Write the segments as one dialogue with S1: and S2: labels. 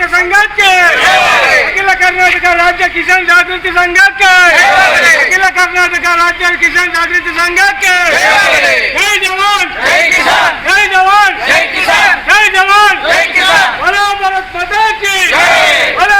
S1: ರೈತ ಸಂಘಕ್ಕೆ ಅಖಿಲ ಕರ್ನಾಟಕ ರಾಜ್ಯ ಕಿಸಾನ್ ಜಾಗೃತಿ ಸಂಘಕ್ಕೆ ಅಖಿಲ ಕರ್ನಾಟಕ ರಾಜ್ಯ ಕಿಸಾನ್ ಜಾಗೃತಿ ಸಂಘಕ್ಕೆ ಜೈ ಜವಾನ್ ಜೈ ಜವಾನ್ ಜೈ ಜವಾನ್ ಬಲೋ ಭರತ್ ಮಾತಾ ಕಿ ಬಲೋ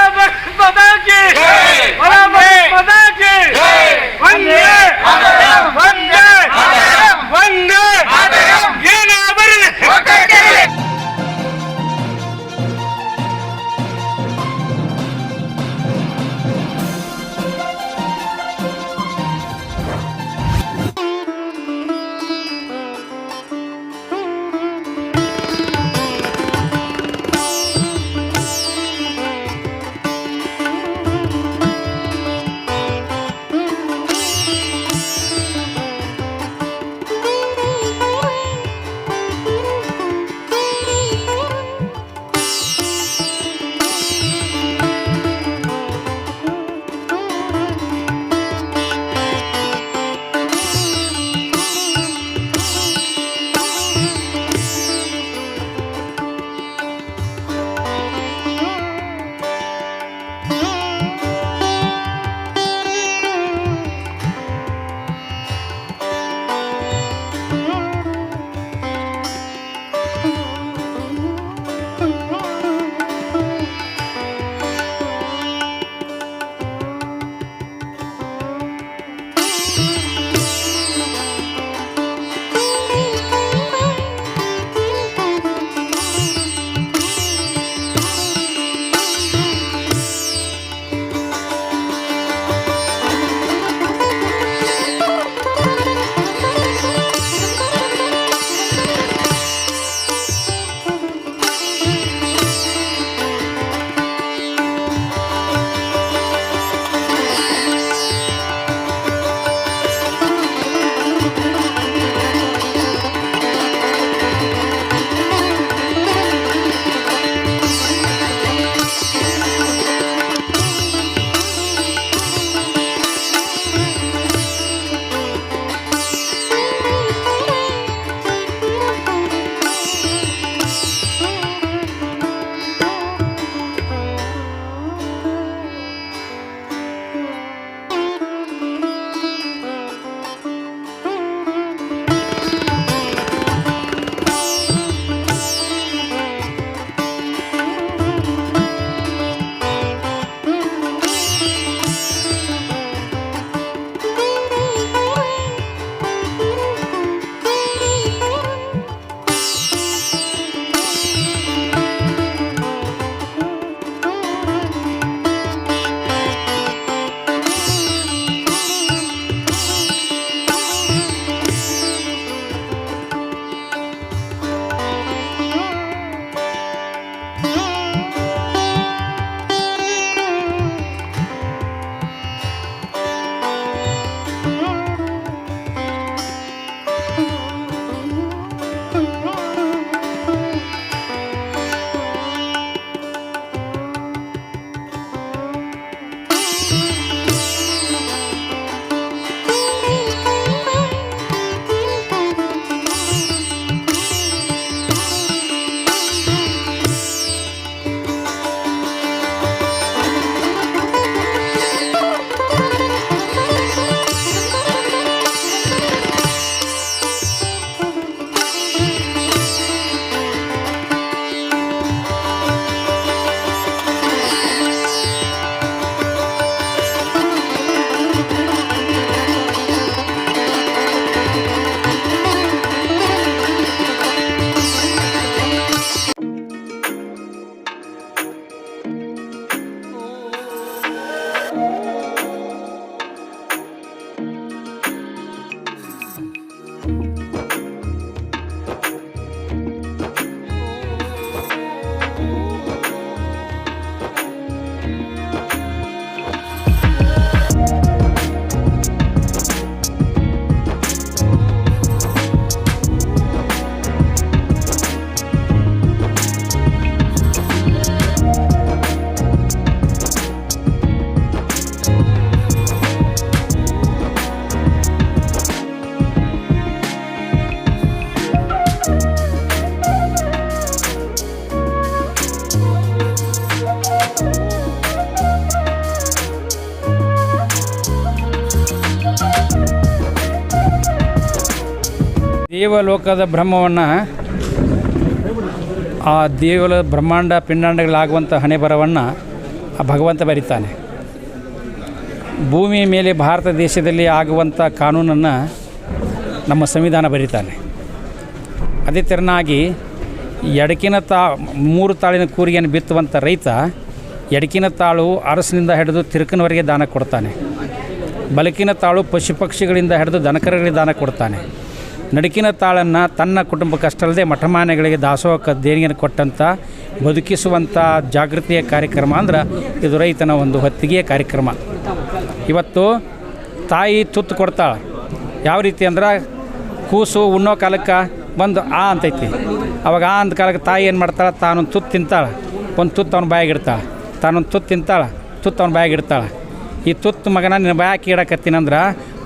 S1: ಭರತ್ ಮಾತಾ
S2: ದೇವಲೋಕದ ಬ್ರಹ್ಮವನ್ನು ಆ ದೇವಲ ಬ್ರಹ್ಮಾಂಡ ಪಿಂಡಾಂಡಗಳಾಗುವಂಥ ಹಣೆ ಬರವನ್ನು ಆ ಭಗವಂತ ಬರಿತಾನೆ. ಭೂಮಿಯ ಮೇಲೆ ಭಾರತ ದೇಶದಲ್ಲಿ ಆಗುವಂಥ ಕಾನೂನನ್ನು ನಮ್ಮ ಸಂವಿಧಾನ ಬರೀತಾನೆ. ಅದೇ ತೆರನಾಗಿ ಎಡಕಿನ ತಾ ಮೂರು ತಾಳಿನ ಕೂರಿಗೆಯನ್ನು ಬಿತ್ತುವಂಥ ರೈತ ಎಡಕಿನ ತಾಳು ಅರಸಿನಿಂದ ಹಿಡಿದು ತಿರುಕನವರೆಗೆ ದಾನ ಕೊಡ್ತಾನೆ. ಬಲಕಿನ ತಾಳು ಪಶು ಪಕ್ಷಿಗಳಿಂದ ಹಿಡಿದು ದನಕರಗಳಿಗೆ ದಾನ ಕೊಡ್ತಾನೆ. ನಡುಕಿನ ತಾಳನ್ನು ತನ್ನ ಕುಟುಂಬಕ್ಕಷ್ಟಲ್ಲದೆ ಮಠಮಾನೆಗಳಿಗೆ ದಾಸೋಹಕ್ಕೆ ದೇಣಿಗೆಯನ್ನು ಕೊಟ್ಟಂಥ ಬದುಕಿಸುವಂಥ ಜಾಗೃತಿಯ ಕಾರ್ಯಕ್ರಮ ಅಂದ್ರೆ ಇದು ರೈತನ ಒಂದು ಹೊತ್ತಿಗೆಯ ಕಾರ್ಯಕ್ರಮ. ಇವತ್ತು ತಾಯಿ ತುತ್ತು ಕೊಡ್ತಾಳೆ. ಯಾವ ರೀತಿ ಅಂದ್ರೆ ಕೂಸು ಉಣ್ಣೋ ಕಾಲಕ್ಕೆ ಬಂದು ಆ ಅಂತೈತಿ. ಅವಾಗ ಆ ಅಂತ ಕಾಲಕ್ಕೆ ತಾಯಿ ಏನು ಮಾಡ್ತಾಳೆ? ತಾನೊಂದು ತುತ್ತು ತಿಂತಾಳೆ. ಒಂದು ತುತ್ತು ಅವ್ನ ಬಾಯಾಗಿಡ್ತಾಳೆ ತಾನೊಂದು ತುತ್ತು ತಿಂತಾಳೆ. ತುತ್ತು ಅವ್ನ ಬಾಯಿಗೆ ಇಡ್ತಾಳೆ. ಈ ತುತ್ತು ಮಗನ ನಿನ್ನ ಬಾಯಾಕಿ ಇಡಕತ್ತೀನಂದ್ರೆ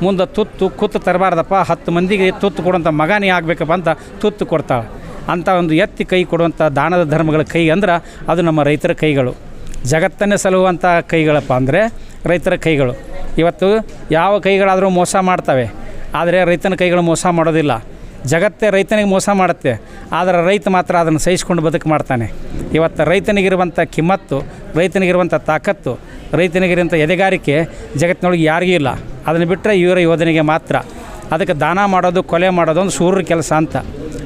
S2: ಮುಂದೆ ತುತ್ತು ಕುತ್ತು ತರಬಾರ್ದಪ್ಪ, ಹತ್ತು ಮಂದಿಗೆ ತುತ್ತು ಕೊಡುವಂಥ ಮಗನೇ ಆಗಬೇಕಪ್ಪ ಅಂತ ತುತ್ತು ಕೊಡ್ತಾಳೆ. ಅಂಥ ಒಂದು ಎತ್ತಿ ಕೈ ಕೊಡುವಂಥ ದಾನದ ಧರ್ಮಗಳ ಕೈ ಅಂದ್ರೆ ಅದು ನಮ್ಮ ರೈತರ ಕೈಗಳು. ಜಗತ್ತನ್ನೇ ಸಲುವಂಥ ಕೈಗಳಪ್ಪ ಅಂದರೆ ರೈತರ ಕೈಗಳು. ಇವತ್ತು ಯಾವ ಕೈಗಳಾದರೂ ಮೋಸ ಮಾಡ್ತವೆ, ಆದರೆ ರೈತನ ಕೈಗಳು ಮೋಸ ಮಾಡೋದಿಲ್ಲ. ಜಗತ್ತೇ ರೈತನಿಗೆ ಮೋಸ ಮಾಡುತ್ತೆ, ಆದರೆ ರೈತ ಮಾತ್ರ ಅದನ್ನು ಸಹಿಸ್ಕೊಂಡು ಬದುಕು ಮಾಡ್ತಾನೆ. ಇವತ್ತು ರೈತನಿಗಿರುವಂಥ ಕಿಮ್ಮತ್ತು ರೈತನಿಗಿರುವಂಥ ತಾಕತ್ತು ರೈತನಿಗಿರುವಂಥ ಎದೆಗಾರಿಕೆ ಜಗತ್ತಿನೊಳಗೆ ಯಾರಿಗೂ ಇಲ್ಲ. ಅದನ್ನು ಬಿಟ್ಟರೆ ಇವರ ಯೋಧನೆಗೆ ಮಾತ್ರ. ಅದಕ್ಕೆ ದಾನ ಮಾಡೋದು, ಕೊಲೆ ಮಾಡೋದು ಒಂದು ಸೂರ್ಯರ ಕೆಲಸ ಅಂತ.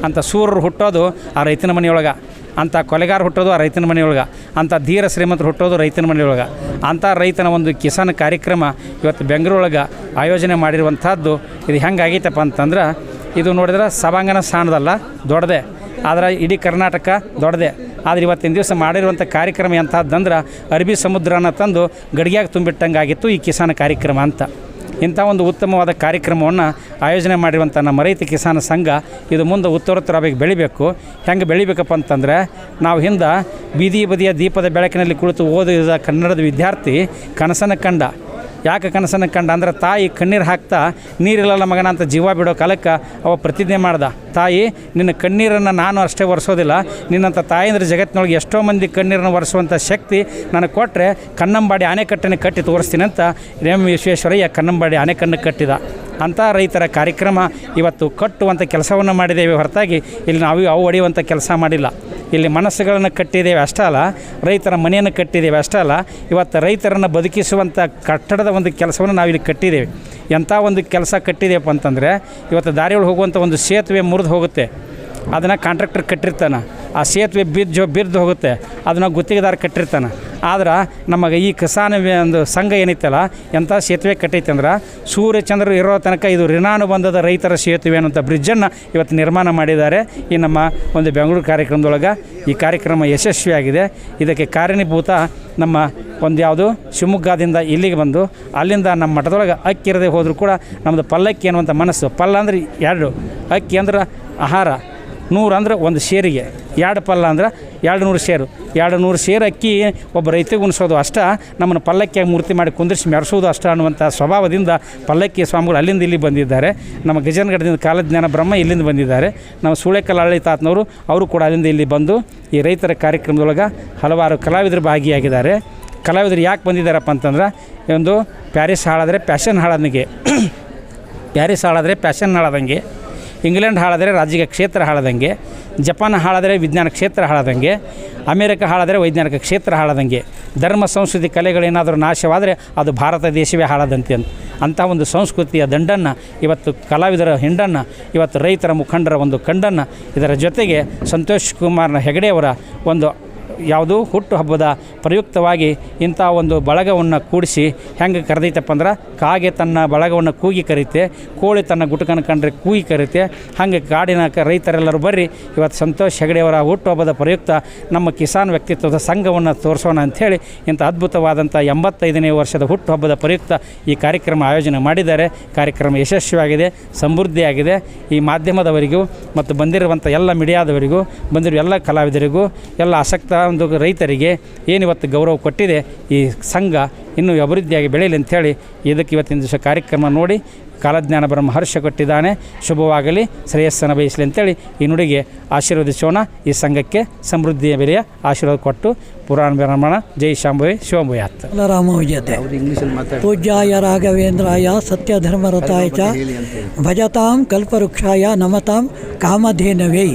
S2: ಅಂಥ ಸೂರ್ಯರು ಹುಟ್ಟೋದು ಆ ರೈತನ ಮನೆಯೊಳಗೆ. ಅಂಥ ಕೊಲೆಗಾರ ಹುಟ್ಟೋದು ಆ ರೈತನ ಮನೆಯೊಳಗೆ. ಅಂಥ ಧೀರ ಶ್ರೀಮಂತರು ಹುಟ್ಟೋದು ರೈತನ ಮನೆಯೊಳಗೆ. ಅಂಥ ರೈತನ ಒಂದು ಕಿಸಾನ್ ಕಾರ್ಯಕ್ರಮ ಇವತ್ತು ಬೆಂಗಳೂರೊಳಗೆ ಆಯೋಜನೆ ಮಾಡಿರುವಂಥದ್ದು ಇದು ಹೆಂಗೆ ಆಗೈತಪ್ಪ ಅಂತಂದ್ರೆ ಇದು ನೋಡಿದ್ರೆ ಸಭಾಂಗಣ ಸ್ಥಾನದಲ್ಲ, ದೊಡ್ಡದೆ. ಆದ್ರೆ ಇಡೀ ಕರ್ನಾಟಕ ದೊಡ್ಡದೆ. ಆದರೆ ಇವತ್ತಿನ ದಿವಸ ಮಾಡಿರುವಂಥ ಕಾರ್ಯಕ್ರಮ ಎಂಥದ್ದಂದ್ರೆ ಅರಬಿ ಸಮುದ್ರನ ತಂದು ಗಡಿಗ್ಯಾಗ ತುಂಬಿಟ್ಟಂಗೆ ಆಗಿತ್ತು ಈ ಕಿಸಾನ್ ಕಾರ್ಯಕ್ರಮ ಅಂತ. ಇಂಥ ಒಂದು ಉತ್ತಮವಾದ ಕಾರ್ಯಕ್ರಮವನ್ನು ಆಯೋಜನೆ ಮಾಡಿರುವಂಥ ನಮ್ಮ ರೈತ ಕಿಸಾನ ಸಂಘ ಇದು ಮುಂದೆ ಉತ್ತರೋತ್ತರವಾಗಿ ಬೆಳಿಬೇಕು. ಹೆಂಗೆ ಬೆಳಿಬೇಕಪ್ಪ ಅಂತಂದರೆ, ನಾವು ಹಿಂದೆ ಬೀದಿ ಬದಿಯ ದೀಪದ ಬೆಳಕಿನಲ್ಲಿ ಕುಳಿತು ಓದಿದ ಕನ್ನಡದ ವಿದ್ಯಾರ್ಥಿ ಕನಸನ್ನು ಕಂಡ. ಯಾಕೆ ಕನಸನ್ನು ಕಂಡ ಅಂದ್ರೆ ತಾಯಿ ಕಣ್ಣೀರು ಹಾಕ್ತಾ, ನೀರಿಲ್ಲಲ್ಲ ಮಗನ ಅಂತ ಜೀವ ಬಿಡೋ ಕಾಲಕ್ಕೆ ಅವ ಪ್ರತಿಜ್ಞೆ ಮಾಡ್ದ. ತಾಯಿ, ನಿನ್ನ ಕಣ್ಣೀರನ್ನು ನಾನು ಅಷ್ಟೇ ಒರೆಸೋದಿಲ್ಲ. ನಿನ್ನಂಥ ತಾಯಂದ್ರ ಜಗತ್ತಿನೊಳಗೆ ಎಷ್ಟೋ ಮಂದಿ ಕಣ್ಣೀರನ್ನು ಒರೆಸುವಂಥ ಶಕ್ತಿ ನನಗೆ ಕೊಟ್ಟರೆ ಕನ್ನಂಬಾಡಿ ಆನೆಕಟ್ಟನ್ನು ಕಟ್ಟಿ ತೋರಿಸ್ತೀನಿ ಅಂತ ಎಂ. ವಿಶ್ವೇಶ್ವರಯ್ಯ ಕನ್ನಂಬಾಡಿ ಆನೆಕಣ್ಣು ಕಟ್ಟಿದ. ಅಂಥ ರೈತರ ಕಾರ್ಯಕ್ರಮ ಇವತ್ತು ಕಟ್ಟುವಂಥ ಕೆಲಸವನ್ನು ಮಾಡಿದ್ದೇವೆ ಹೊರತಾಗಿ ಇಲ್ಲಿ ನಾವು ಅವು ಹೊಡೆಯುವಂಥ ಕೆಲಸ ಮಾಡಿಲ್ಲ. ಇಲ್ಲಿ ಮನಸ್ಸುಗಳನ್ನು ಕಟ್ಟಿದ್ದೇವೆ ಅಷ್ಟೇ ಅಲ್ಲ, ರೈತರ ಮನೆಯನ್ನು ಕಟ್ಟಿದ್ದೇವೆ ಅಷ್ಟೇ ಅಲ್ಲ, ಇವತ್ತು ರೈತರನ್ನು ಬದುಕಿಸುವಂಥ ಕಟ್ಟಡದ ಒಂದು ಕೆಲಸವನ್ನು ನಾವಿಲ್ಲಿ ಕಟ್ಟಿದ್ದೇವೆ. ಎಂಥ ಒಂದು ಕೆಲಸ ಕಟ್ಟಿದೆಯಪ್ಪ ಅಂತಂದರೆ, ಇವತ್ತು ದಾರಿಯೊಳಗೆ ಹೋಗುವಂಥ ಒಂದು ಸೇತುವೆ ಮುರಿದು ಹೋಗುತ್ತೆ. ಅದನ್ನು ಕಾಂಟ್ರಾಕ್ಟರ್ ಕಟ್ಟಿರ್ತಾನೆ. ಆ ಸೇತುವೆ ಬಿದ್ದು ಬಿದ್ದು ಹೋಗುತ್ತೆ, ಅದನ್ನು ಗುತ್ತಿಗೆದಾರ ಕಟ್ಟಿರ್ತಾನೆ. ಆದ್ರೆ ನಮಗೆ ಈ ಕಿಸಾನ್ ಒಂದು ಸಂಘ ಏನೈತಲ್ಲ ಎಂಥ ಸೇತುವೆ ಕಟ್ಟೈತೆ ಅಂದ್ರೆ ಸೂರ್ಯಚಂದ್ರ ಇರೋ ತನಕ ಇದು ಋಣಾನುಬಂಧದ ರೈತರ ಸೇತುವೆ ಅನ್ನುವಂಥ ಬ್ರಿಡ್ಜನ್ನು ಇವತ್ತು ನಿರ್ಮಾಣ ಮಾಡಿದ್ದಾರೆ. ಈ ನಮ್ಮ ಒಂದು ಬೆಂಗಳೂರು ಕಾರ್ಯಕ್ರಮದೊಳಗೆ ಈ ಕಾರ್ಯಕ್ರಮ ಯಶಸ್ವಿಯಾಗಿದೆ. ಇದಕ್ಕೆ ಕಾರಣೀಭೂತ ನಮ್ಮ ಒಂದು ಯಾವುದು ಶಿವಮೊಗ್ಗದಿಂದ ಇಲ್ಲಿಗೆ ಬಂದು, ಅಲ್ಲಿಂದ ನಮ್ಮ ಮಠದೊಳಗೆ ಅಕ್ಕಿ ಇರದೆ ಹೋದರೂ ಕೂಡ ನಮ್ಮದು ಪಲ್ಲಕ್ಕಿ ಅನ್ನುವಂಥ ಮನಸ್ಸು. ಪಲ್ಲ ಅಂದ್ರೆ ಎರಡು, ಅಕ್ಕಿ ಅಂದ್ರೆ ಆಹಾರ. ನೂರು ಅಂದ್ರೆ ಒಂದು ಶೇರಿಗೆ ಎರಡು ಪಲ್ಲ ಅಂದ್ರೆ ಎರಡು ನೂರು ಶೇರು ಎರಡು ನೂರು ಶೇರು ಅಕ್ಕಿ ಒಬ್ಬ ರೈತಿಗೆ ಉಣಿಸೋದು ಅಷ್ಟ, ನಮ್ಮನ್ನು ಪಲ್ಲಕ್ಕಿಯಾಗಿ ಮೂರ್ತಿ ಮಾಡಿ ಕುಂದಿರಿಸಿ ಮೆರೆಸೋದು ಅಷ್ಟ ಅನ್ನುವಂಥ ಸ್ವಭಾವದಿಂದ ಪಲ್ಲಕ್ಕಿ ಸ್ವಾಮಿಗಳು ಅಲ್ಲಿಂದ ಇಲ್ಲಿ ಬಂದಿದ್ದಾರೆ. ನಮ್ಮ ಗಜನಗಡದಿಂದ ಕಾಲಜ್ಞಾನ ಬ್ರಹ್ಮ ಇಲ್ಲಿಂದ ಬಂದಿದ್ದಾರೆ. ನಮ್ಮ ಸೂಳೆಕಲ್ ಹಳ್ಳಿ ತಾತನವರು, ಅವರು ಕೂಡ ಅಲ್ಲಿಂದ ಇಲ್ಲಿ ಬಂದು ಈ ರೈತರ ಕಾರ್ಯಕ್ರಮದೊಳಗೆ ಹಲವಾರು ಕಲಾವಿದರು ಭಾಗಿಯಾಗಿದ್ದಾರೆ. ಕಲಾವಿದರು ಯಾಕೆ ಬಂದಿದ್ದಾರಪ್ಪ ಅಂತಂದ್ರೆ, ಒಂದು ಪ್ಯಾರಿಸ್ ಹಾಳಾದರೆ ಪ್ಯಾಷನ್ ಹಾಳದಂಗೆ ಪ್ಯಾರಿಸ್ ಹಾಳಾದರೆ ಪ್ಯಾಷನ್ ಹಾಳದಂಗೆ. ಇಂಗ್ಲೆಂಡ್ ಹಾಳಾದರೆ ರಾಜಕೀಯ ಕ್ಷೇತ್ರ ಹಾಳದಂಗೆ, ಜಪಾನ್ ಹಾಳಾದರೆ ವಿಜ್ಞಾನ ಕ್ಷೇತ್ರ ಹಾಳದಂಗೆ, ಅಮೇರಿಕ ಹಾಳಾದರೆ ವೈಜ್ಞಾನಿಕ ಕ್ಷೇತ್ರ ಹಾಳದಂಗೆ, ಧರ್ಮ, ಸಂಸ್ಕೃತಿ ಕಲೆಗಳೇನಾದರೂ ನಾಶವಾದರೆ ಅದು ಭಾರತ ದೇಶವೇ ಹಾಳದಂತೆ ಅಂತ. ಅಂಥ ಒಂದು ಸಂಸ್ಕೃತಿಯ ದಂಡನ್ನು, ಇವತ್ತು ಕಲಾವಿದರ ಹಿಂಡನ್ನು, ಇವತ್ತು ರೈತರ ಮುಖಂಡರ ಒಂದು ಕಂಡನ್ನು, ಇದರ ಜೊತೆಗೆ ಸಂತೋಷ್ ಕುಮಾರ್ನ ಹೆಗಡೆಯವರ ಒಂದು ಯಾವುದು ಹುಟ್ಟು ಹಬ್ಬದ ಪ್ರಯುಕ್ತವಾಗಿ ಇಂಥ ಒಂದು ಬಳಗವನ್ನು ಕೂಡಿಸಿ ಹೆಂಗೆ ಕರೆದೈತಪ್ಪ ಅಂದ್ರೆ, ಕಾಗೆ ತನ್ನ ಬಳಗವನ್ನು ಕೂಗಿ ಕರೀತೆ, ಕೋಳಿ ತನ್ನ ಗುಟಕನ ಕಂಡ್ರೆ ಕೂಗಿ ಕರೀತೆ, ಹಾಗೆ ಕಾಡಿನ ಕ- ರೈತರೆಲ್ಲರೂ ಬರ್ರಿ, ಇವತ್ತು ಸಂತೋಷ್ ಹೆಗಡೆಯವರ ಹುಟ್ಟುಹಬ್ಬದ ಪ್ರಯುಕ್ತ ನಮ್ಮ ಕಿಸಾನ್ ವ್ಯಕ್ತಿತ್ವದ ಸಂಘವನ್ನು ತೋರಿಸೋಣ ಅಂಥೇಳಿ ಇಂಥ ಅದ್ಭುತವಾದಂಥ ಎಂಬತ್ತೈದನೇ ವರ್ಷದ ಹುಟ್ಟುಹಬ್ಬದ ಪ್ರಯುಕ್ತ ಈ ಕಾರ್ಯಕ್ರಮ ಆಯೋಜನೆ ಮಾಡಿದ್ದಾರೆ. ಕಾರ್ಯಕ್ರಮ ಯಶಸ್ವಿಯಾಗಿದೆ, ಸಮೃದ್ಧಿಯಾಗಿದೆ. ಈ ಮಾಧ್ಯಮದವರಿಗೂ ಮತ್ತು ಬಂದಿರುವಂಥ ಎಲ್ಲ ಮೀಡಿಯಾದವರಿಗೂ, ಬಂದಿರುವ ಎಲ್ಲ ಕಲಾವಿದರಿಗೂ, ಎಲ್ಲ ಆಸಕ್ತ ಒಂದು ರೈತರಿಗೆ ಏನು ಇವತ್ತು ಗೌರವ ಕೊಟ್ಟಿದೆ ಈ ಸಂಘ ಇನ್ನೂ ಅಭಿವೃದ್ಧಿಯಾಗಿ ಬೆಳೆಯಲಿ ಅಂಥೇಳಿ ಇದಕ್ಕೆ ಇವತ್ತಿನ ದಿವಸ ಕಾರ್ಯಕ್ರಮ ನೋಡಿ ಕಾಲಜ್ಞಾನ ಬ್ರಹ್ಮ ಹರ್ಷ ಕೊಟ್ಟಿದ್ದಾನೆ. ಶುಭವಾಗಲಿ. ಶ್ರೇಯಸ್ಸನ್ನು ಬಯಸಲಿ ಅಂತೇಳಿ ಈ ನುಡಿಗೆ ಆಶೀರ್ವದಿಸೋಣ. ಈ ಸಂಘಕ್ಕೆ ಸಮೃದ್ಧಿಯ ಬೆಲೆಯ ಆಶೀರ್ವಾದ ಕೊಟ್ಟು ಪುರಾಣ ಬ್ರಹ್ಮಣ ಜೈ ಶಾಂಭವಿ ಶಿವಂಭುಯಾತ್
S3: ರಾಮ ವಿಜಯತೆ ಪೂಜ್ಯಾಯ ರಾಘವೇಂದ್ರಾಯ ಸತ್ಯಧರ್ಮರತಾಯ ಚ ಭಜತಾಂ ಕಲ್ಪವೃಕ್ಷಾಯ ನಮತಾಂ ಕಾಮಧೇನವೇ.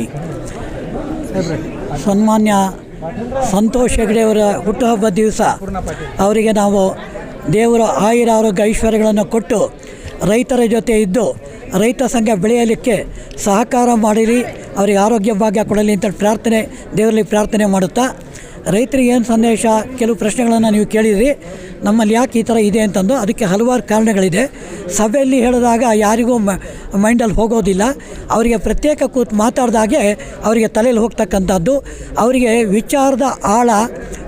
S3: ಸನ್ಮಾನ್ಯ ಸಂತೋಷ್ ಹೆಗ್ಡೆಯವರ ಹುಟ್ಟುಹಬ್ಬ ದಿವಸ ಅವರಿಗೆ ನಾವು ದೇವರ ಆಯುರ ಆರೋಗ್ಯ ಐಶ್ವರ್ಯಗಳನ್ನು ಕೊಟ್ಟು ರೈತರ ಜೊತೆ ಇದ್ದು ರೈತ ಸಂಘ ಬೆಳೆಯಲಿಕ್ಕೆ ಸಹಕಾರ ಮಾಡಿರಿ, ಅವರಿಗೆ ಆರೋಗ್ಯ ಭಾಗ್ಯ ಕೊಡಲಿ ಅಂತ ಪ್ರಾರ್ಥನೆ, ದೇವರಲ್ಲಿ ಪ್ರಾರ್ಥನೆ ಮಾಡುತ್ತಾ ರೈತರಿಗೆ ಏನು ಸಂದೇಶ, ಕೆಲವು ಪ್ರಶ್ನೆಗಳನ್ನು ನೀವು ಕೇಳಿದ್ರಿ. ನಮ್ಮಲ್ಲಿ ಯಾಕೆ ಈ ಥರ ಇದೆ ಅಂತಂದು ಅದಕ್ಕೆ ಹಲವಾರು ಕಾರಣಗಳಿದೆ. ಸಭೆಯಲ್ಲಿ ಹೇಳಿದಾಗ ಯಾರಿಗೂ ಮೈಂಡಲ್ಲಿ ಹೋಗೋದಿಲ್ಲ. ಅವರಿಗೆ ಪ್ರತ್ಯೇಕ ಕೂತು ಮಾತಾಡಿದಾಗೆ ಅವರಿಗೆ ತಲೆಯಲ್ಲಿ ಹೋಗ್ತಕ್ಕಂಥದ್ದು. ಅವರಿಗೆ ವಿಚಾರದ ಆಳ,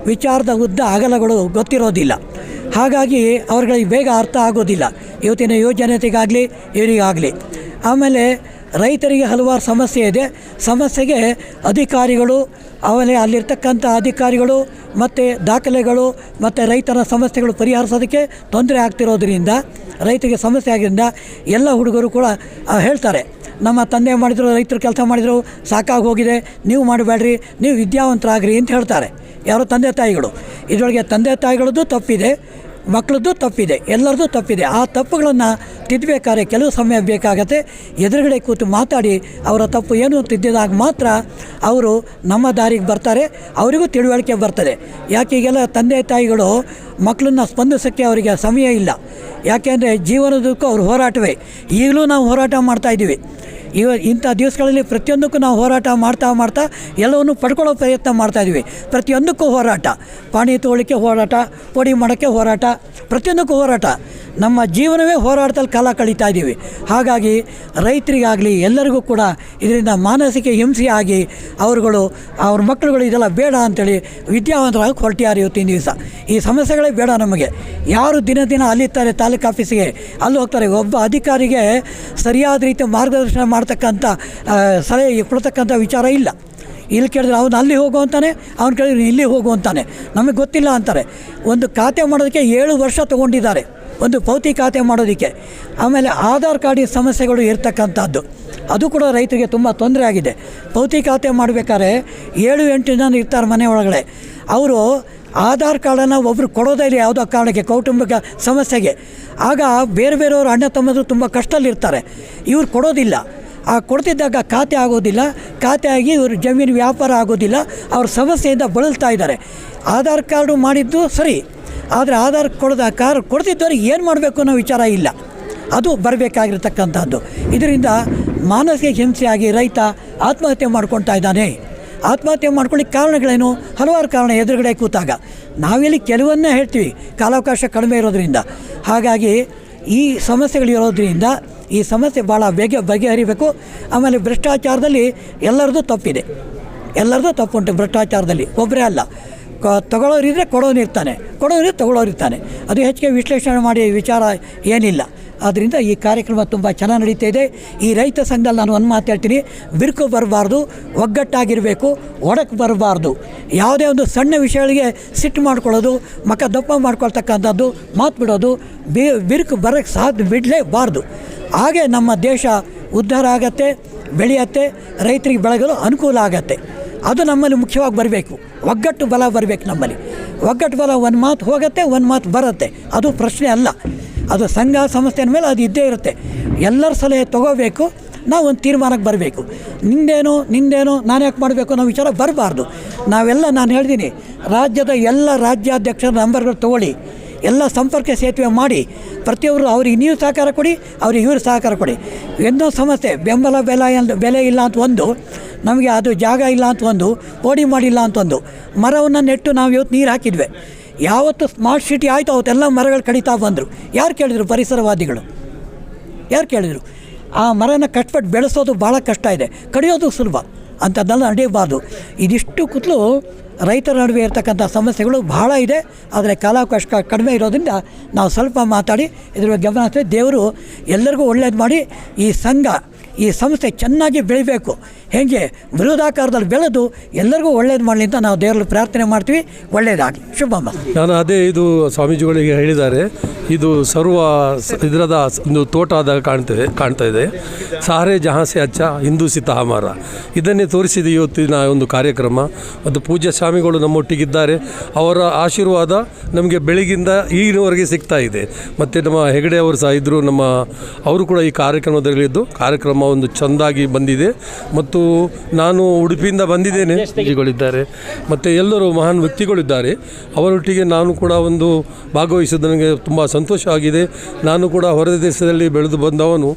S3: ವಿಚಾರದ ಉದ್ದ ಅಗಲಗಳು ಗೊತ್ತಿರೋದಿಲ್ಲ. ಹಾಗಾಗಿ ಅವ್ರುಗಳಿಗೆ ಬೇಗ ಅರ್ಥ ಆಗೋದಿಲ್ಲ. ಇವತ್ತಿನ ಯುವಜನತೆಗಾಗಲಿ ಇವರಿಗಾಗಲಿ ಆಮೇಲೆ ರೈತರಿಗೆ ಹಲವಾರು ಸಮಸ್ಯೆ ಇದೆ. ಸಮಸ್ಯೆಗೆ ಅಧಿಕಾರಿಗಳು ಅವನೇ ಅಲ್ಲಿರ್ತಕ್ಕಂಥ ಅಧಿಕಾರಿಗಳು ಮತ್ತು ದಾಖಲೆಗಳು ಮತ್ತು ರೈತರ ಸಮಸ್ಯೆಗಳು ಪರಿಹರಿಸೋದಕ್ಕೆ ತೊಂದರೆ ಆಗ್ತಿರೋದ್ರಿಂದ, ರೈತರಿಗೆ ಸಮಸ್ಯೆ ಆಗಿದ್ದರಿಂದ ಎಲ್ಲ ಹುಡುಗರು ಕೂಡ ಹೇಳ್ತಾರೆ. ನಮ್ಮ ತಂದೆ ಮಾಡಿದರು, ರೈತರು ಕೆಲಸ ಮಾಡಿದರು, ಸಾಕಾಗಿ ಹೋಗಿದೆ, ನೀವು ಮಾಡಬೇಡ್ರಿ, ನೀವು ವಿದ್ಯಾವಂತರಾಗ್ರಿ ಅಂತ ಹೇಳ್ತಾರೆ. ಯಾರೋ ತಂದೆ ತಾಯಿಗಳು? ಇದರೊಳಗೆ ತಂದೆ ತಾಯಿಗಳದ್ದು ತಪ್ಪಿದೆ. ಮಕ್ಕಳದ್ದು ತಪ್ಪಿದೆ, ಎಲ್ಲರದ್ದು ತಪ್ಪಿದೆ. ಆ ತಪ್ಪುಗಳನ್ನು ತಿದ್ದಬೇಕಾದ್ರೆ ಕೆಲವು ಸಮಯ ಬೇಕಾಗತ್ತೆ. ಎದುರುಗಡೆ ಕೂತು ಮಾತಾಡಿ, ಅವರ ತಪ್ಪು ಏನು ತಿದ್ದಿದಾಗ ಮಾತ್ರ ಅವರು ನಮ್ಮ ದಾರಿಗೆ ಬರ್ತಾರೆ, ಅವರಿಗೂ ತಿಳುವಳಿಕೆ ಬರ್ತದೆ. ಯಾಕೆ ಈಗೆಲ್ಲ ತಂದೆ ತಾಯಿಗಳು ಮಕ್ಕಳನ್ನ ಸ್ಪಂದಿಸೋಕ್ಕೆ ಅವರಿಗೆ ಸಮಯ ಇಲ್ಲ. ಯಾಕೆಂದರೆ ಜೀವನದಕ್ಕೂ ಅವ್ರ ಹೋರಾಟವೇ. ಈಗಲೂ ನಾವು ಹೋರಾಟ ಮಾಡ್ತಾಯಿದ್ದೀವಿ ಇವ ಇಂಥ ದಿವಸಗಳಲ್ಲಿ ಪ್ರತಿಯೊಂದಕ್ಕೂ ನಾವು ಹೋರಾಟ ಮಾಡ್ತಾ ಮಾಡ್ತಾ ಎಲ್ಲವನ್ನು ಪಡ್ಕೊಳ್ಳೋ ಪ್ರಯತ್ನ ಮಾಡ್ತಾಯಿದ್ವಿ ಪ್ರತಿಯೊಂದಕ್ಕೂ ಹೋರಾಟ. ಪಾಣಿ ತೋಳಿಕೆ ಹೋರಾಟ, ಪೊಡಿ ಮಾಡೋಕ್ಕೆ ಹೋರಾಟ, ಪ್ರತಿಯೊಂದಕ್ಕೂ ಹೋರಾಟ. ನಮ್ಮ ಜೀವನವೇ ಹೋರಾಟದಲ್ಲಿ ಕಾಲ ಕಳೀತಾ ಇದ್ದೀವಿ. ಹಾಗಾಗಿ ರೈತರಿಗಾಗಲಿ ಎಲ್ಲರಿಗೂ ಕೂಡ ಇದರಿಂದ ಮಾನಸಿಕ ಹಿಂಸೆ ಆಗಿ ಅವರುಗಳು, ಅವ್ರ ಮಕ್ಕಳುಗಳು ಇದೆಲ್ಲ ಬೇಡ ಅಂತೇಳಿ ವಿದ್ಯಾವಂತರಾಗಿ ಹೊರಟಿಯಾರು ಇವತ್ತಿನ ದಿವಸ. ಈ ಸಮಸ್ಯೆಗಳೇ ಬೇಡ ನಮಗೆ. ಯಾರು ದಿನ ದಿನ ಅಲ್ಲಿರ್ತಾರೆ ತಾಲೂಕು ಆಫೀಸಿಗೆ, ಅಲ್ಲಿ ಹೋಗ್ತಾರೆ. ಒಬ್ಬ ಅಧಿಕಾರಿಗೆ ಸರಿಯಾದ ರೀತಿ ಮಾರ್ಗದರ್ಶನ ಮಾಡ್ತಕ್ಕಂಥ ಸಲಹೆ ಕೊಡ್ತಕ್ಕಂಥ ವಿಚಾರ ಇಲ್ಲ. ಇಲ್ಲಿ ಕೇಳಿದ್ರೆ ಅವನು ಅಲ್ಲಿ ಹೋಗು ಅಂತಾನೆ, ಅವ್ನು ಕೇಳಿದ್ರೆ ಇಲ್ಲಿ ಹೋಗು ಅಂತಾನೆ. ನಮಗೆ ಗೊತ್ತಿಲ್ಲ ಅಂತಾರೆ. ಒಂದು ಖಾತೆ ಮಾಡೋದಕ್ಕೆ ಏಳು ವರ್ಷ ತೊಗೊಂಡಿದ್ದಾರೆ. ಒಂದು ಪೌತಿ ಖಾತೆ ಮಾಡೋದಕ್ಕೆ. ಆಮೇಲೆ ಆಧಾರ್ ಕಾರ್ಡಿನ ಸಮಸ್ಯೆಗಳು ಇರ್ತಕ್ಕಂಥದ್ದು. ಅದು ಕೂಡ ರೈತರಿಗೆ ತುಂಬ ತೊಂದರೆ ಆಗಿದೆ. ಪೌತಿ ಖಾತೆ ಮಾಡಬೇಕಾದ್ರೆ ಏಳು ಎಂಟು ಜನ ಇರ್ತಾರೆ ಮನೆ ಒಳಗಡೆ. ಅವರು ಆಧಾರ್ ಕಾರ್ಡನ್ನು ಒಬ್ಬರು ಕೊಡೋದೇ ಇಲ್ಲ ಯಾವುದೋ ಕಾರಣಕ್ಕೆ, ಕೌಟುಂಬಿಕ ಸಮಸ್ಯೆಗೆ. ಆಗ ಬೇರೆ ಬೇರೆಯವರು ಅಣ್ಣ ತಮ್ಮದ್ರು ತುಂಬ ಕಷ್ಟದಲ್ಲಿರ್ತಾರೆ. ಇವ್ರು ಕೊಡೋದಿಲ್ಲ. ಆ ಕೊಡ್ತಿದ್ದಾಗ ಖಾತೆ ಆಗೋದಿಲ್ಲ. ಖಾತೆ ಆಗಿ ಇವರು ಜಮೀನು ವ್ಯಾಪಾರ ಆಗೋದಿಲ್ಲ. ಅವ್ರ ಸಮಸ್ಯೆಯಿಂದ ಬಳಲ್ತಾ ಇದ್ದಾರೆ. ಆಧಾರ್ ಕಾರ್ಡು ಮಾಡಿದ್ದು ಸರಿ. ಆದರೆ ಆಧಾರ್ ಕೊಡದ ಕಾರ್ ಕೊಡ್ತಿದ್ದವ್ರಿಗೆ ಏನು ಮಾಡಬೇಕು ಅನ್ನೋ ವಿಚಾರ ಇಲ್ಲ. ಅದು ಬರಬೇಕಾಗಿರ್ತಕ್ಕಂಥದ್ದು. ಇದರಿಂದ ಮಾನಸಿಕ ಹಿಂಸೆಯಾಗಿ ರೈತ ಆತ್ಮಹತ್ಯೆ ಮಾಡ್ಕೊಳ್ತಾ ಇದ್ದಾನೆ. ಆತ್ಮಹತ್ಯೆ ಮಾಡ್ಕೊಳ್ಳಿಕ್ಕೆ ಕಾರಣಗಳೇನು? ಹಲವಾರು ಕಾರಣ ಎದುರುಗಡೆ ಕೂತಾಗ. ನಾವಿಲ್ಲಿ ಕೆಲವನ್ನೇ ಹೇಳ್ತೀವಿ, ಕಾಲಾವಕಾಶ ಕಡಿಮೆ ಇರೋದ್ರಿಂದ. ಹಾಗಾಗಿ ಈ ಸಮಸ್ಯೆಗಳಿರೋದ್ರಿಂದ ಈ ಸಮಸ್ಯೆ ಭಾಳ ಬೇಗ ಬಗೆಹರಿಬೇಕು. ಆಮೇಲೆ ಭ್ರಷ್ಟಾಚಾರದಲ್ಲಿ ಎಲ್ಲರದ್ದು ತಪ್ಪಿದೆ. ಎಲ್ಲರದ್ದು ತಪ್ಪುಂಟು ಭ್ರಷ್ಟಾಚಾರದಲ್ಲಿ. ಒಬ್ಬರೇ ಅಲ್ಲ. ಕ, ತಗೊಳ್ಳೋರಿದ್ರೆ ಕೊಡೋನಿರ್ತಾನೆ. ಕೊಡೋರಿದ್ರೆ ತಗೊಳ್ಳೋರಿರ್ತಾನೆ. ಅದು ಹೆಚ್ಚಿಗೆ ವಿಶ್ಲೇಷಣೆ ಮಾಡಿ ವಿಚಾರ ಏನಿಲ್ಲ. ಆದ್ದರಿಂದ ಈ ಕಾರ್ಯಕ್ರಮ ತುಂಬ ಚೆನ್ನಾಗಿ ನಡೀತಾ ಇದೆ. ಈ ರೈತ ಸಂಘದಲ್ಲಿ ನಾನು ಒಂದು ಮಾತು ಹೇಳ್ತೀನಿ. ಬಿರುಕು ಬರಬಾರ್ದು, ಒಗ್ಗಟ್ಟಾಗಿರಬೇಕು ಒಡಕ್ಕೆ ಬರಬಾರ್ದು. ಯಾವುದೇ ಒಂದು ಸಣ್ಣ ವಿಷಯಗಳಿಗೆ ಸಿಟ್ಟು ಮಾಡ್ಕೊಳ್ಳೋದು ಮಕ್ಕ ದಪ್ಪ ಮಾಡ್ಕೊಳ್ತಕ್ಕಂಥದ್ದು ಮಾತು ಬಿಡೋದು, ಬಿ, ಬಿರುಕು ಬರೋಕ್ಕೆ ಸಾಧ್ಯ ಬಿಡಲೇಬಾರ್ದು. ಹಾಗೆ ನಮ್ಮ ದೇಶ ಉದ್ಧಾರ ಆಗತ್ತೆ, ಬೆಳೆಯತ್ತೆ, ರೈತರಿಗೆ ಬೆಳಗಲು ಅನುಕೂಲ ಆಗತ್ತೆ. ಅದು ನಮ್ಮಲ್ಲಿ ಮುಖ್ಯವಾಗಿ ಬರಬೇಕು. ಒಗ್ಗಟ್ಟು ಬಲ ಬರಬೇಕು ನಮ್ಮಲ್ಲಿ. ಒಗ್ಗಟ್ಟು ಬಲ ಒಂದು ಮಾತು ಹೋಗತ್ತೆ, ಒಂದು ಮಾತು ಬರುತ್ತೆ. ಅದು ಪ್ರಶ್ನೆ ಅಲ್ಲ. ಅದು ಸಂಘ ಸಂಸ್ಥೆ ಮೇಲೆ ಅದು ಇದ್ದೇ ಇರುತ್ತೆ. ಎಲ್ಲರ ಸಲಹೆ ತಗೋಬೇಕು, ನಾವು ಒಂದು ತೀರ್ಮಾನಕ್ಕೆ ಬರಬೇಕು. ನಿಂದೇನು ನಿಂದೇನು, ನಾನು ಯಾಕೆ ಮಾಡಬೇಕು ಅನ್ನೋ ವಿಚಾರ ಬರಬಾರ್ದು. ನಾವೆಲ್ಲ, ನಾನು ಹೇಳ್ತೀನಿ, ರಾಜ್ಯದ ಎಲ್ಲ ರಾಜ್ಯಾಧ್ಯಕ್ಷರ ನಂಬರ್ಗಳು ತೊಗೊಳ್ಳಿ, ಎಲ್ಲ ಸಂಪರ್ಕ ಸೇತುವೆ ಮಾಡಿ, ಪ್ರತಿಯೊಬ್ಬರು ಅವ್ರಿಗೆ ನೀವು ಸಹಕಾರ ಕೊಡಿ, ಅವ್ರಿಗೆ ಇವರು ಸಹಕಾರ ಕೊಡಿ. ಎಂದೋ ಸಮಸ್ಯೆ, ಬೆಂಬಲ ಬೆಲೆ ಬೆಲೆ ಇಲ್ಲ ಅಂತ ಒಂದು, ನಮಗೆ ಅದು ಜಾಗ ಇಲ್ಲ ಅಂತ ಒಂದು ಓಡಿ ಮಾಡಿಲ್ಲ ಅಂತ ಒಂದು, ಮರವನ್ನು ನೆಟ್ಟು ನಾವು ಇವತ್ತು ನೀರು ಹಾಕಿದ್ವಿ. ಯಾವತ್ತು ಸ್ಮಾರ್ಟ್ ಸಿಟಿ ಆಯಿತು ಅವತ್ತೆಲ್ಲ ಮರಗಳು ಕಡಿತಾ ಬಂದರು. ಯಾರು ಕೇಳಿದರು ಪರಿಸರವಾದಿಗಳು? ಯಾರು ಕೇಳಿದರು? ಆ ಮರನ ಕಟ್ಬಿಟ್ಟು ಬೆಳೆಸೋದು ಭಾಳ ಕಷ್ಟ ಇದೆ. ಕಡಿಯೋದು ಸುಲಭ. ಅಂಥದ್ದೆಲ್ಲ ನಡೆಯಬಾರ್ದು. ಇದಿಷ್ಟು ಕೂತಲು ರೈತರ ನಡುವೆ ಇರತಕ್ಕಂಥ ಸಮಸ್ಯೆಗಳು ಬಹಳ ಇದೆ. ಆದರೆ ಕಾಲಾವಕಾಶ ಕಡಿಮೆ ಇರೋದ್ರಿಂದ ನಾವು ಸ್ವಲ್ಪ ಮಾತಾಡಿ, ಇದ್ರ ಬಗ್ಗೆ ಗಮನ. ದೇವರು ಎಲ್ಲರಿಗೂ ಒಳ್ಳೇದು ಮಾಡಿ ಈ ಸಂಘ ಈ ಸಂಸ್ಥೆ ಚೆನ್ನಾಗಿ ಬೆಳಿಬೇಕು. ಹೇಗೆ? ವಿರೋಧಾಕಾರದಲ್ಲಿ ಬೆಳೆದು ಎಲ್ಲರಿಗೂ ಒಳ್ಳೇದು ಮಾಡಲಿ ಅಂತ ನಾವು ದೇವರಲ್ಲಿ ಪ್ರಾರ್ಥನೆ ಮಾಡ್ತೀವಿ. ಒಳ್ಳೇದಾಗಲಿ. ಶುಭಮ್ಮ
S4: ನಾನು ಅದೇ ಇದು ಸ್ವಾಮೀಜಿಗಳಿಗೆ ಹೇಳಿದ್ದಾರೆ. ಇದು ಸರ್ವ ಇದರದ ಒಂದು ತೋಟದ ಕಾಣ್ತದೆ, ಕಾಣ್ತಾ ಇದೆ. ಸಾರೆ ಜಹಾಸೆ ಅಚ್ಚ, ಹಿಂದೂ ಸಿತ ಇದನ್ನೇ ತೋರಿಸಿದ ಇವತ್ತಿನ ಒಂದು ಕಾರ್ಯಕ್ರಮ. ಮತ್ತು ಪೂಜ್ಯ ಸ್ವಾಮಿಗಳು ನಮ್ಮೊಟ್ಟಿಗಿದ್ದಾರೆ. ಅವರ ಆಶೀರ್ವಾದ ನಮಗೆ ಬೆಳಗಿಂದ ಈಗಿನವರೆಗೆ ಸಿಗ್ತಾ ಇದೆ. ಮತ್ತು ನಮ್ಮ ಹೆಗಡೆ ಅವರು ಸಹ ಇದ್ದರು ನಮ್ಮ ಅವರು ಕೂಡ ಈ ಕಾರ್ಯಕ್ರಮದಲ್ಲಿದ್ದು, ಕಾರ್ಯಕ್ರಮ ಒಂದು ಚೆಂದಾಗಿ ಬಂದಿದೆ. ಮತ್ತು ನಾನು ಉಡುಪಿಯಿಂದ ಬಂದಿದ್ದೇನೆ. ವ್ಯಕ್ತಿಗಳಿದ್ದಾರೆ. ಮತ್ತು ಎಲ್ಲರೂ ಮಹಾನ್ ವ್ಯಕ್ತಿಗಳಿದ್ದಾರೆ. ಅವರೊಟ್ಟಿಗೆ ನಾನು ಕೂಡ ಒಂದು ಭಾಗವಹಿಸಿದ ನನಗೆ ತುಂಬ ಸಂತೋಷವಾಗಿದೆ ನಾನು ಕೂಡ ಹೊರ ದೇಶದಲ್ಲಿ ಬೆಳೆದು ಬಂದವನು.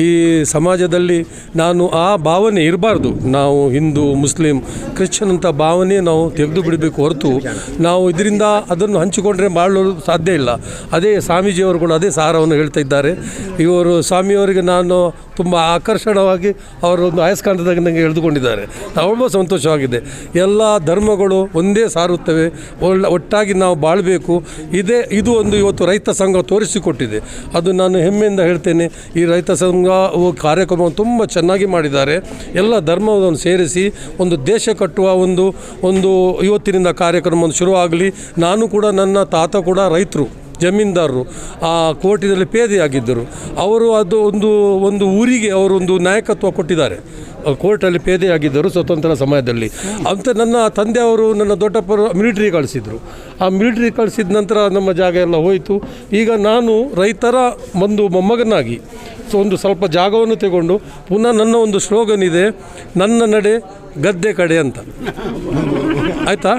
S4: ಈ ಸಮಾಜದಲ್ಲಿ ನಾನು ಆ ಭಾವನೆ ಇರಬಾರ್ದು. ನಾವು ಹಿಂದೂ ಮುಸ್ಲಿಂ ಕ್ರಿಶ್ಚಿಯನ್ ಅಂತ ಭಾವನೆ ನಾವು ತೆಗೆದು ಬಿಡಬೇಕು ಹೊರತು ನಾವು ಇದರಿಂದ ಅದನ್ನು ಹಂಚಿಕೊಂಡ್ರೆ ಮಾಡಲು ಸಾಧ್ಯ ಇಲ್ಲ. ಅದೇ ಸ್ವಾಮೀಜಿಯವರು ಕೂಡ ಅದೇ ಸಾರವನ್ನು ಹೇಳ್ತಾ ಇದ್ದಾರೆ. ಇವರು ಸ್ವಾಮಿಯವರಿಗೆ ನಾನು ತುಂಬ ಆಕರ್ಷಣವಾಗಿ ಅವರು ಒಂದು ಆಯಸ್ಕಾಂತದಾಗ ನನಗೆ ಎಳೆದುಕೊಂಡಿದ್ದಾರೆ ಸಂತೋಷವಾಗಿದೆ. ಎಲ್ಲ ಧರ್ಮಗಳು ಒಂದೇ ಸಾರುತ್ತವೆ. ಒಳ್ಳೆ, ಒಟ್ಟಾಗಿ ನಾವು ಬಾಳಬೇಕು. ಇದೇ, ಇದು ಒಂದು ಇವತ್ತು ರೈತ ಸಂಘ ತೋರಿಸಿಕೊಟ್ಟಿದೆ. ಅದು ನಾನು ಹೆಮ್ಮೆಯಿಂದ ಹೇಳ್ತೇನೆ. ಈ ರೈತ ಸಂಘ ಕಾರ್ಯಕ್ರಮವನ್ನು ತುಂಬ ಚೆನ್ನಾಗಿ ಮಾಡಿದ್ದಾರೆ. ಎಲ್ಲ ಧರ್ಮವನ್ನು ಸೇರಿಸಿ ಒಂದು ದೇಶ ಕಟ್ಟುವ ಒಂದು ಒಂದು ಇವತ್ತಿನಿಂದ ಕಾರ್ಯಕ್ರಮವನ್ನು ಶುರುವಾಗಲಿ. ನಾನು ಕೂಡ ನನ್ನ ತಾತ ಕೂಡ ರೈತರು. ಜಮೀನ್ದಾರರು ಆ ಕೋರ್ಟಿನಲ್ಲಿ ಪೇದೆಯಾಗಿದ್ದರು. ಅವರು ಅದು ಒಂದು ಒಂದು ಊರಿಗೆ ಅವರು ಒಂದು ನಾಯಕತ್ವ ಕೊಟ್ಟಿದ್ದಾರೆ. ಕೋರ್ಟಲ್ಲಿ ಪೇದೆಯಾಗಿದ್ದರು ಸ್ವತಂತ್ರ ಸಮಯದಲ್ಲಿ. ಅಂತ ನನ್ನ ತಂದೆಯವರು ನನ್ನ ದೊಡ್ಡಪ್ಪರು ಮಿಲಿಟ್ರಿ ಕಳಿಸಿದರು. ಆ ಮಿಲಿಟ್ರಿ ಕಳಿಸಿದ ನಂತರ ನಮ್ಮ ಜಾಗ ಎಲ್ಲ ಹೋಯಿತು. ಈಗ ನಾನು ರೈತರ ಒಂದು ಮೊಮ್ಮಗನಾಗಿ ಸೊ ಒಂದು ಸ್ವಲ್ಪ ಜಾಗವನ್ನು ತಗೊಂಡು ಪುನಃ ನನ್ನ ಒಂದು ಸ್ಲೋಗನ್ ಇದೆ, ನನ್ನ ನಡೆ ಗದ್ದೆ ಕಡೆ ಅಂತ. ಆಯಿತಾ?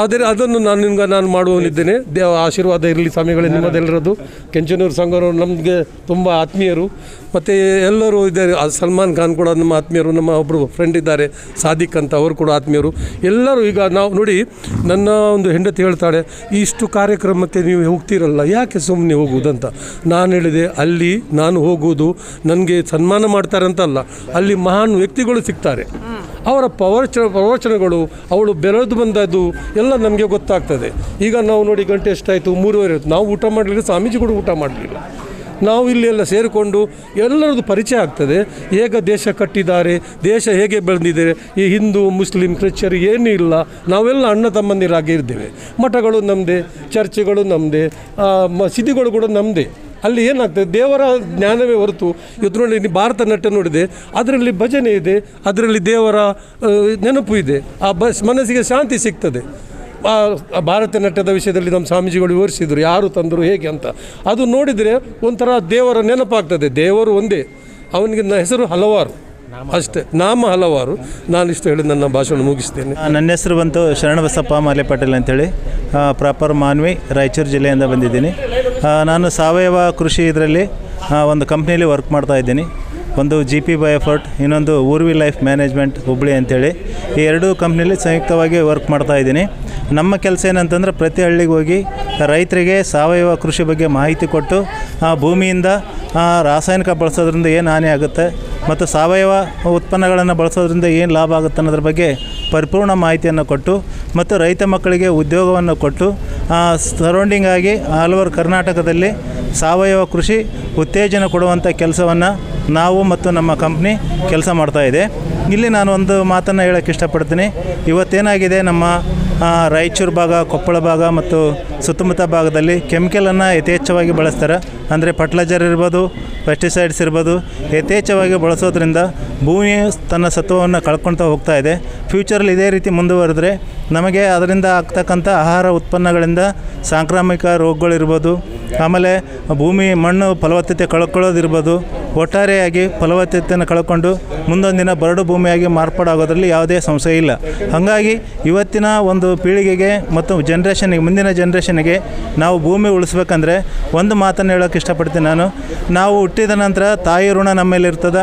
S4: ಆದರೆ ಅದನ್ನು ನಾನು ನಿಮ್ಗೆ ನಾನು ಮಾಡುವವನಿದ್ದೇನೆ. ದೇವ ಆಶೀರ್ವಾದ ಇರಲಿ ಸ್ವಾಮಿಗಳೇ ನಿಮ್ಮದೆಲ್ಲರದು ಕೆಂಚನೂರು ಸಂಘರು ನಮಗೆ ತುಂಬ ಆತ್ಮೀಯರು. ಮತ್ತು ಎಲ್ಲರೂ ಇದ್ದಾರೆ. ಸಲ್ಮಾನ್ ಖಾನ್ ಕೂಡ ನಮ್ಮ ಆತ್ಮೀಯರು ನಮ್ಮ ಒಬ್ಬರು ಫ್ರೆಂಡ್ ಇದ್ದಾರೆ. ಸಾದಿಕ್ ಅಂತ ಅವರು ಕೂಡ ಆತ್ಮೀಯರು. ಎಲ್ಲರೂ ಈಗ ನಾವು ನೋಡಿ ನನ್ನ ಒಂದು ಹೆಂಡತಿ ಹೇಳ್ತಾಳೆ ಇಷ್ಟು ಕಾರ್ಯಕ್ರಮಕ್ಕೆ ನೀವು ಹೋಗ್ತೀರಲ್ಲ ಯಾಕೆ ಸುಮ್ಮನೆ ಹೋಗುವುದಂತ? ನಾನು ಹೇಳಿದೆ ಅಲ್ಲಿ ನಾನು ಹೋಗುವುದು ನನಗೆ ಸನ್ಮಾನ ಮಾಡ್ತಾರೆ ಅಂತಲ್ಲ. ಅಲ್ಲಿ ಮಹಾನ್ ವ್ಯಕ್ತಿಗಳು ಸಿಗ್ತಾರೆ. ಅವರ ಪ್ರವಚನ ಪ್ರವಚನಗಳು ಅವಳು ಬೆಳೆದು ಬಂದದ್ದು ಎಲ್ಲ ನಮಗೆ ಗೊತ್ತಾಗ್ತದೆ. ಈಗ ನಾವು ನೋಡಿ ಗಂಟೆ ಎಷ್ಟಾಯಿತು ಮೂರುವರೆ ನಾವು ಊಟ ಮಾಡಲಿಲ್ಲ, ಸ್ವಾಮೀಜಿ ಕೂಡ ಊಟ ಮಾಡಲಿಲ್ಲ. ನಾವು ಇಲ್ಲಿ ಎಲ್ಲ ಸೇರಿಕೊಂಡು ಎಲ್ಲರದ್ದು ಪರಿಚಯ ಆಗ್ತದೆ. ಹೇಗೆ ದೇಶ ಕಟ್ಟಿದ್ದಾರೆ, ದೇಶ ಹೇಗೆ ಬೆಳೆದಿದೆ, ಈ ಹಿಂದೂ, ಮುಸ್ಲಿಂ ಕ್ರಿಶ್ಚರ್ ಏನೂ ಇಲ್ಲ. ನಾವೆಲ್ಲ ಅಣ್ಣ ತಮ್ಮಂದಿರಾಗಿ ಇದ್ದೇವೆ. ಮಠಗಳು ನಮ್ಮದೇ ಚರ್ಚೆಗಳು ನಮ್ಮದೇ ಮಸೀದಿಗಳು ಕೂಡ ನಮ್ಮದೇ ಅಲ್ಲಿ ಏನಾಗ್ತದೆ, ದೇವರ ಜ್ಞಾನವೇ ಹೊರತು ಇದರಲ್ಲಿ ಭಾರತ ನಟ ನೋಡಿದೆ, ಅದರಲ್ಲಿ ಭಜನೆ ಇದೆ, ಅದರಲ್ಲಿ ದೇವರ ನೆನಪು ಇದೆ. ಆ ಬಸ್ ಮನಸ್ಸಿಗೆ ಶಾಂತಿ ಸಿಗ್ತದೆ. ಭಾರತ ನಾಟ್ಯದ ವಿಷಯದಲ್ಲಿ ನಮ್ಮ ಸ್ವಾಮೀಜಿಗಳು ವಿವರಿಸಿದರು, ಯಾರು ತಂದರು, ಹೇಗೆ ಅಂತ. ಅದು ನೋಡಿದರೆ ಒಂಥರ ದೇವರ ನೆನಪಾಗ್ತದೆ. ದೇವರು ಒಂದೇ. ಅವನಿಗೆ ಹೆಸರು ಹಲವಾರು. ಅಷ್ಟೇ. ನಾಮ ಹಲವಾರು. ನಾನು ಇಷ್ಟು ಹೇಳಿ ನನ್ನ ಭಾಷಣ ಮುಗಿಸ್ತೇನೆ.
S5: ನನ್ನ ಹೆಸರು ಬಂತು ಶರಣಬಸಪ್ಪ ಮಾಲೆ ಪಾಟೀಲ್ ಅಂತೇಳಿ ಪ್ರಾಪರ್ ಮಾನ್ವಿ, ರಾಯಚೂರು ಜಿಲ್ಲೆಯಿಂದ ಬಂದಿದ್ದೀನಿ. ನಾನು ಸಾವಯವ ಕೃಷಿ ಇದರಲ್ಲಿ ಒಂದು ಕಂಪ್ನಿಯಲ್ಲಿ ವರ್ಕ್ ಮಾಡ್ತಾ ಇದ್ದೀನಿ. ಒಂದು ಜಿ ಪಿ ಬೈ ಎಫರ್ಟ್ ಇನ್ನೊಂದು ಊರ್ವಿ ಲೈಫ್ ಮ್ಯಾನೇಜ್ಮೆಂಟ್ ಹುಬ್ಳಿ ಅಂತೇಳಿ. ಈ ಎರಡೂ ಕಂಪ್ನಿಲಿ ಸಂಯುಕ್ತವಾಗಿ ವರ್ಕ್ ಮಾಡ್ತಾ ಇದ್ದೀನಿ. ನಮ್ಮ ಕೆಲಸ ಏನಂತಂದರೆ ಪ್ರತಿ ಹಳ್ಳಿಗೆ ಹೋಗಿ ರೈತರಿಗೆ ಸಾವಯವ ಕೃಷಿ ಬಗ್ಗೆ ಮಾಹಿತಿ ಕೊಟ್ಟು, ಆ ಭೂಮಿಯಿಂದ ರಾಸಾಯನಿಕ ಬಳಸೋದ್ರಿಂದ ಏನು ಹಾನಿ ಆಗುತ್ತೆ, ಮತ್ತು ಸಾವಯವ ಉತ್ಪನ್ನಗಳನ್ನು ಬಳಸೋದ್ರಿಂದ ಏನು ಲಾಭ ಆಗುತ್ತೆ ಅನ್ನೋದ್ರ ಬಗ್ಗೆ ಪರಿಪೂರ್ಣ ಮಾಹಿತಿಯನ್ನು ಕೊಟ್ಟು, ಮತ್ತು ರೈತ ಮಕ್ಕಳಿಗೆ ಉದ್ಯೋಗವನ್ನು ಕೊಟ್ಟು ಸರೌಂಡಿಂಗ್ ಆಗಿ ಆಲ್ ಕರ್ನಾಟಕದಲ್ಲಿ ಸಾವಯವ ಕೃಷಿ ಉತ್ತೇಜನ ಕೊಡುವಂಥ ಕೆಲಸವನ್ನು ನಾವು ಮತ್ತು ನಮ್ಮ ಕಂಪ್ನಿ ಕೆಲಸ ಮಾಡ್ತಾ ಇದೆ. ಇಲ್ಲಿ ನಾನು ಒಂದು ಮಾತನ್ನು ಹೇಳೋಕ್ಕೆ ಇಷ್ಟಪಡ್ತೀನಿ. ಇವತ್ತೇನಾಗಿದೆ ನಮ್ಮ ರಾಯಚೂರು ಭಾಗ, ಕೊಪ್ಪಳ ಭಾಗ ಮತ್ತು ಸುತ್ತಮುತ್ತ ಭಾಗದಲ್ಲಿ ಕೆಮಿಕಲನ್ನು ಯಥೇಚ್ಛವಾಗಿ ಬಳಸ್ತಾರೆ. ಅಂದರೆ ಫರ್ಟಿಲೈಸರ್ ಇರ್ಬೋದು ಪೆಸ್ಟಿಸೈಡ್ಸ್ ಇರ್ಬೋದು, ಯಥೇಚ್ಛವಾಗಿ ಬಳಸೋದ್ರಿಂದ ಭೂಮಿ ತನ್ನ ಸತ್ವವನ್ನು ಕಳ್ಕೊಳ್ತಾ ಹೋಗ್ತಾ ಇದೆ. ಫ್ಯೂಚರಲ್ಲಿ ಇದೇ ರೀತಿ ಮುಂದುವರೆದ್ರೆ ನಮಗೆ ಅದರಿಂದ ಆಗ್ತಕ್ಕಂಥ ಆಹಾರ ಉತ್ಪನ್ನಗಳಿಂದ ಸಾಂಕ್ರಾಮಿಕ ರೋಗಗಳಿರ್ಬೋದು, ಆಮೇಲೆ ಭೂಮಿ ಮಣ್ಣು ಫಲವತ್ತತೆ ಕಳ್ಕೊಳ್ಳೋದಿರ್ಬೋದು ಒಟ್ಟಾರೆಯಾಗಿ ಫಲವತ್ತತೆಯನ್ನು ಕಳ್ಕೊಂಡು ಮುಂದೊಂದಿನ ಬರಡು ಭೂಮಿಯಾಗಿ ಮಾರ್ಪಾಡಾಗೋದ್ರಲ್ಲಿ ಯಾವುದೇ ಸಂಶಯ ಇಲ್ಲ. ಹಾಗಾಗಿ ಇವತ್ತಿನ ಒಂದು ಪೀಳಿಗೆಗೆ ಮತ್ತು ಜನ್ರೇಷನ್ಗೆ ಮುಂದಿನ ಜನ್ರೇಷನ್ಗೆ ನಾವು ಭೂಮಿ ಉಳಿಸ್ಬೇಕಂದ್ರೆ ಒಂದು ಮಾತನ್ನು ಹೇಳೋಕೆ ಇಷ್ಟಪಡ್ತೀನಿ ನಾನು. ನಾವು ಹುಟ್ಟಿದ ನಂತರ ತಾಯಿ ಋಣ ನಮ್ಮ ಮೇಲೆ ಇರ್ತದ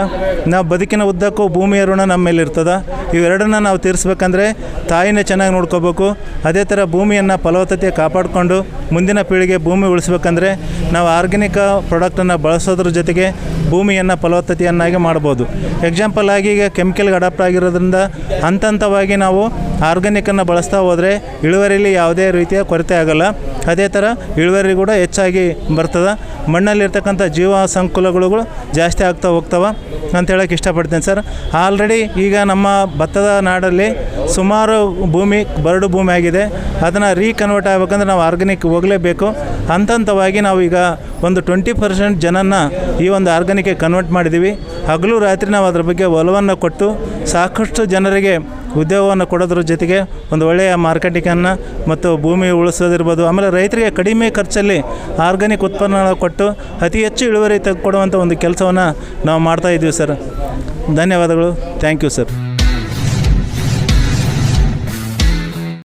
S5: ನಾವು ಬದುಕಿನ ಉದ್ದಕ್ಕೂ ಭೂಮಿಯ ಋಣ ನಮ್ಮ ಮೇಲೆ ಇರ್ತದ ಇವೆರಡನ್ನ ನಾವು ತೀರಿಸ್ಬೇಕಂದ್ರೆ ತಾಯಿನೇ ಚೆನ್ನಾಗಿ ನೋಡ್ಕೋಬೇಕು. ಅದೇ ಥರ ಭೂಮಿಯನ್ನು ಫಲವತ್ತತೆ ಕಾಪಾಡಿಕೊಂಡು ಮುಂದಿನ ಪೀಳಿಗೆ ಭೂಮಿ ಉಳಿಸ್ಬೇಕಂದ್ರೆ ನಾವು ಆರ್ಗ್ಯಾನಿಕ್ ಪ್ರಾಡಕ್ಟನ್ನು ಬಳಸೋದ್ರ ಜೊತೆಗೆ ಭೂಮಿಯನ್ನು ಫಲವತ್ತತೆಯನ್ನಾಗಿ ಮಾಡ್ಬೋದು. ಎಕ್ಸಾಂಪಲ್ ಆಗಿ ಈಗ ಕೆಮಿಕಲ್ಗೆ ಅಡಾಪ್ಟ್ ಆಗಿರೋದ್ರಿಂದ ಹಂತ ಹಂತವಾಗಿ ನಾವು ಆರ್ಗ್ಯಾನಿಕನ್ನು ಬಳಸ್ತಾ ಹೋದರೆ ಇಳುವರಿಯಲ್ಲಿ ಯಾವುದೇ ರೀತಿಯ ಕೊರತೆ ಆಗಲ್ಲ. ಅದೇ ಥರ ಇಳುವರಿ ಕೂಡ ಹೆಚ್ಚಾಗಿ ಬರ್ತದೆ. ಮಣ್ಣಲ್ಲಿರ್ತಕ್ಕಂಥ ಜೀವ ಸಂಕುಲಗಳು ಜಾಸ್ತಿ ಆಗ್ತಾ ಹೋಗ್ತವೆ ಅಂತ ಹೇಳೋಕ್ಕೆ ಇಷ್ಟಪಡ್ತೀನಿ ಸರ್. ಆಲ್ರೆಡಿ ಈಗ ನಮ್ಮ ಭತ್ತದ ನಾಡಲ್ಲಿ ಸುಮಾರು ಭೂಮಿ, ಬರಡು ಭೂಮಿ ಆಗಿದೆ. ಅದನ್ನು ರೀಕನ್ವರ್ಟ್ ಆಗಬೇಕಂದ್ರೆ ನಾವು ಆರ್ಗ್ಯಾನಿಕ್ ಹೋಗಲೇಬೇಕು. ಹಂತ ಹಂತವಾಗಿ ನಾವು ಈಗ ಒಂದು ಟ್ವೆಂಟಿ ಪರ್ಸೆಂಟ್ ಜನನ ಈ ಒಂದು ಆರ್ಗ್ಯಾನಿಕ್ಗೆ ಕನ್ವರ್ಟ್ ಮಾಡಿದ್ದೀವಿ ಹಗಲು ರಾತ್ರಿ ನಾವು ಅದರ ಬಗ್ಗೆ ಒಲವನ್ನು ಕೊಟ್ಟು ಸಾಕಷ್ಟು ಜನರಿಗೆ ಉದ್ಯೋಗವನ್ನು ಕೊಡೋದ್ರ ಜೊತೆಗೆ ಒಂದು ಒಳ್ಳೆಯ ಮಾರ್ಕೆಟಿಂಗನ್ನು ಮತ್ತು ಭೂಮಿ ಉಳಿಸೋದಿರ್ಬೋದು. ಆಮೇಲೆ ರೈತರಿಗೆ ಕಡಿಮೆ ಖರ್ಚಲ್ಲಿ ಆರ್ಗ್ಯಾನಿಕ್ ಉತ್ಪನ್ನಗಳನ್ನು ಕೊಟ್ಟು ಅತಿ ಹೆಚ್ಚು ಇಳುವರಿ ತೆಗೆದುಕೊಡುವಂಥ ಒಂದು ಕೆಲಸವನ್ನು ನಾವು ಮಾಡ್ತಾ ಇದ್ದೀವಿ ಸರ್. ಧನ್ಯವಾದಗಳು. Thank you sir